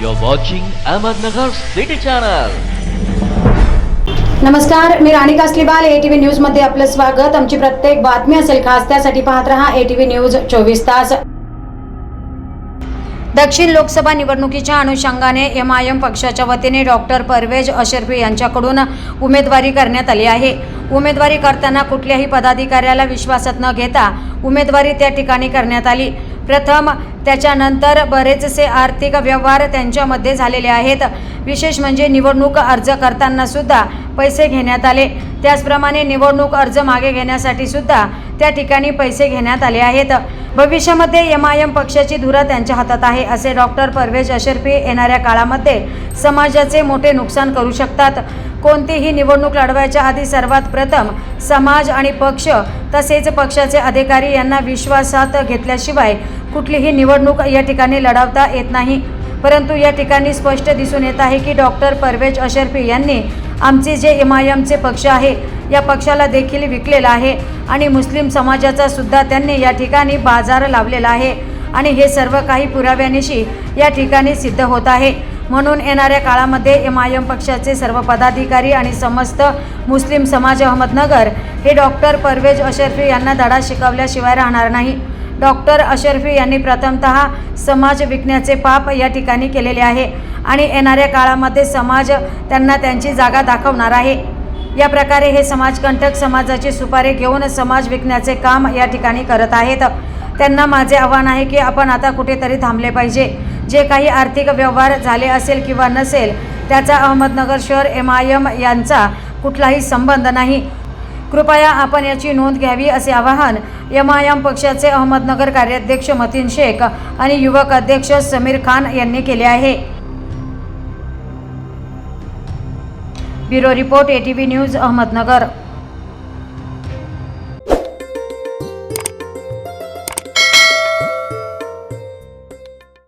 You're watching Ahmednagar City Channel. नमस्कार मी राणी कासलीबाल ATV न्यूजमध्ये आपलं स्वागत. आमची प्रत्येक बातमी असेल खास त्यासाठी पाहत रहा एटीव्ही न्यूज चोवीस तास. दक्षिण लोकसभा निवडणुकीच्या अनुषंगाने एम आय एम पक्षाच्या वतीने डॉक्टर परवेज अशरफी यांच्याकडून उमेदवारी करण्यात आली आहे. उमेदवारी करताना कुठल्याही पदाधिकाऱ्याला विश्वासात न घेता उमेदवारी त्या ठिकाणी करण्यात आली. प्रथम त्याच्यानंतर बरेचसे आर्थिक व्यवहार त्यांच्यामध्ये झालेले आहेत. विशेष म्हणजे निवडणूक अर्ज करताना सुद्धा पैसे घेण्यात आले. त्याचप्रमाणे निवडणूक अर्ज मागे घेण्यासाठी सुद्धा त्या ठिकाणी पैसे घेण्यात आले आहेत. भविष्यामध्ये एम आय एम पक्षाची धुरा त्यांच्या हातात आहे असे डॉक्टर परवेज अशरफी येणाऱ्या काळामध्ये समाजाचे मोठे नुकसान करू शकतात. कोणतीही निवडणूक लढवायच्या आधी सर्वात प्रथम समाज आणि पक्ष तसेच पक्षाचे अधिकारी यांना विश्वासात घेतल्याशिवाय कुठलीही निवडणूक या ठिकाणी लढवता येत नाही. परंतु या ठिकाणी स्पष्ट दिसून येत आहे की डॉक्टर परवेज अशरफी यांनी आमचे जे एम आय एमचे पक्ष आहे या पक्षाला देखील विकलेला आहे. आणि मुस्लिम समाजाचा सुद्धा त्यांनी या ठिकाणी बाजार लावलेला आहे. आणि हे सर्व काही पुराव्यानिशी या ठिकाणी सिद्ध होत आहे. म्हणून येणाऱ्या काळामध्ये एम आय एम पक्षाचे सर्व पदाधिकारी आणि समस्त मुस्लिम समाज अहमदनगर हे डॉक्टर परवेज अशरफी यांना धडा शिकवल्याशिवाय राहणार नाही. डॉक्टर अशरफी यांनी प्रथमतः समाज विकण्याचे पाप या ठिकाणी केलेले आहे आणि येणाऱ्या काळामध्ये समाज त्यांना त्यांची जागा दाखवणार आहे. या प्रकारे हे समाजकंटक समाजाची सुपारी घेऊन समाज विकण्याचे काम या ठिकाणी करत आहेत. त्यांना माझे आव्हान आहे की आपण आता कुठेतरी थांबले पाहिजे. जे काही आर्थिक व्यवहार झाले असेल किंवा नसेल त्याचा अहमदनगर शहर एम आय एम यांचा कुठलाही संबंध नाही. कृपया आपण याची नोंद घ्यावी असे आवाहन एम आय एम पक्षाचे अहमदनगर कार्याध्यक्ष मतीन शेख आणि युवक अध्यक्ष समीर खान यांनी केले आहे. Bureau report ATV news Ahmednagar.